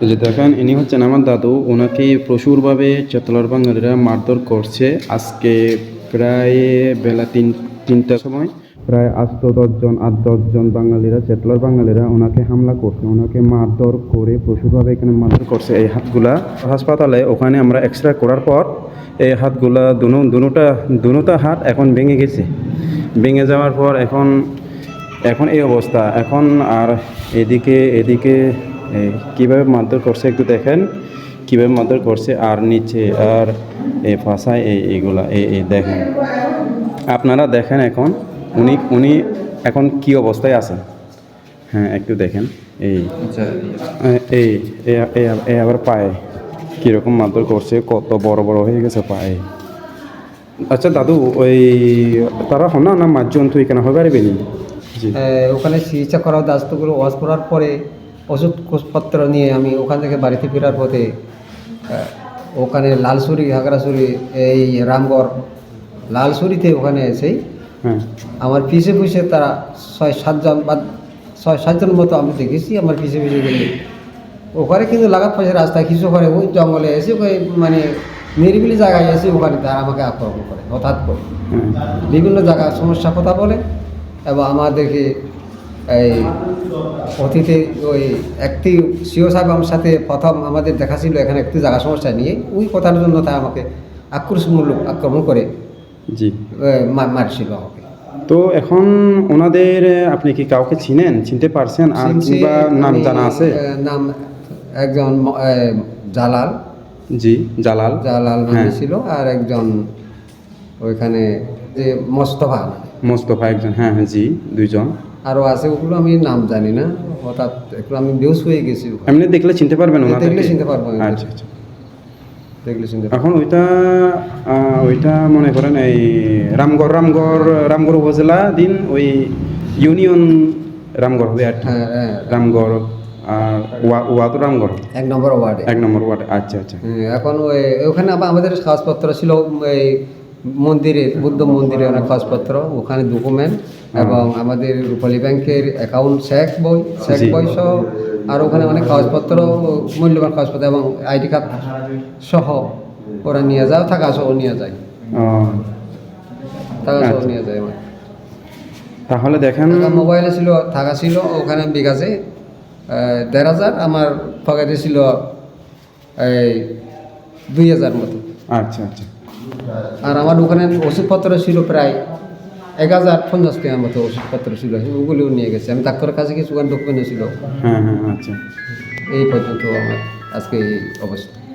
যে দেখেন, ইনি হচ্ছেন আমার দাদু। ওনাকে প্রচুরভাবে চেতলার বাঙালিরা মারধর করছে। আজকে প্রায় বেলা তিন তিনটার সময় প্রায় আট দশজন আট দশজন বাঙালিরা, চেতলার বাঙালিরা ওনাকে হামলা করছে। ওনাকে মারধর করে প্রচুরভাবে এখানে মারধর করছে এই হাতগুলা। হাসপাতালে ওখানে আমরা এক্স রে করার পর এই হাতগুলা দুনো দুটা দুটা হাত এখন ভেঙে গেছে। ভেঙে যাওয়ার পর এখন এখন এই অবস্থা। এখন আর এদিকে এদিকে কীভাবে মারধর করছে একটু দেখেন। কীভাবে মারধর করছে আর নিচে আর এই ফাঁসায় এই এইগুলা এই এই দেখেন। আপনারা দেখেন এখন উনি উনি এখন কি অবস্থায় আছেন। হ্যাঁ একটু দেখেন এই। এই এই- এই আবার পায়ে কীরকম মারধর করছে কত বড় বড় হয়ে গেছে পায়ে। আচ্ছা দাদু ওই তারা হন না না মাঝজন তুই কেন হবে পারবি নি জি। এ, ওখানে চিকিৎসা করা দাস্তগুলো ওয়াশ করার পরে ওষুধপত্র নিয়ে আমি ওখান থেকে বাড়িতে ফেরার পথে ওখানে লালসুরি হাগড়াছড়ি এই রামগড় লালসুরিতে ওখানে এসেই হ্যাঁ। আমার পিছে পিছে তারা ছয় সাতজন বা ছয় সাতজন মতো আমি দেখেছি আমার পিছে পিছে গেলে। ওখানে কিন্তু লাগাত পাশে রাস্তা কিছু করে ওই জঙ্গলে এসে ওই মানে নিরিবিলি জায়গায় এসে ওখানে তারা আমাকে আক্রমণ করে হঠাৎ করে। হ্যাঁ। বিভিন্ন জায়গায় সমস্যা কথা বলে এবং আমাদেরকে এই অতীতে ওই একটি সিও সাহেব আমার সাথে প্রথম আমাদের দেখা ছিল এখানে একটি জায়গা সমস্যা নিয়ে। ওই কথার জন্য তাই আমাকে আক্রোশমূলক আক্রমণ করে জি। মারছিল আমাকে। তো এখন ওনাদের আপনি কি কাউকে চিনেন? চিনতে পারছেন? আর কিংবা নাম জানা আছে? নাম একজন জালাল। জি জালাল। জালাল নামে হ্যাঁ। ছিল আর একজন ওইখানে যে মোস্তফা মোস্তফা একজন হ্যাঁ হ্যাঁ জি দুইজন। আরও আছে ওগুলো আমি নাম জানি না। হঠাৎ একটু আমি বেউস হয়ে গেছি এমনি দেখলে চিনতে পারবেন দেখলে চিনতে পারব। আচ্ছা আচ্ছা। দেখলে শুনতে এখন ওইটা ওইটা মনে করেন এই রামগড় রামগড় রামগড় উপজেলা দিন ওই ইউনিয়ন রামগড় হবে হ্যাঁ হ্যাঁ। রামগড় আর তো রামগড়। এক নম্বর ওয়ার্ডে। এক নম্বর ওয়ার্ড আচ্ছা আচ্ছা। এখন ওই ওখানে আবার আমাদের কাগজপত্র ছিল এই মন্দিরে বুদ্ধ মন্দিরে অনেক কাগজপত্র ওখানে ডকুমেন্ট এবং আমাদের রূপালী ব্যাংকের অ্যাকাউন্ট চেক বই চেক বই সহ আর ওখানে অনেক কাগজপত্র মূল্যবান কাগজপত্র এবং আইডি কার্ড সহ ওরা নিয়ে যায় থাকা সহ নিয়ে যায়। থাকা সহ আচ্ছা। নিয়ে যায় আমার তাহলে দেখেন মোবাইলে ছিল থাকা ছিল ওখানে বিকাশে দেড় হাজার আমার পকেটে ছিল এই দুই হাজার মতো। আচ্ছা আচ্ছা। আর আমার ওখানে ওষুধপত্র ছিল প্রায় এক হাজার পঞ্চাশ টাকার মতো ওষুধপত্র ছিল। ওগুলিও নিয়ে গেছে। আমি ডাক্তারের কাছে কিছু ডকুমেন্ট ছিল হ্যাঁ হ্যাঁ আচ্ছা। এই পর্যন্ত আমার আজকে এই অবস্থা।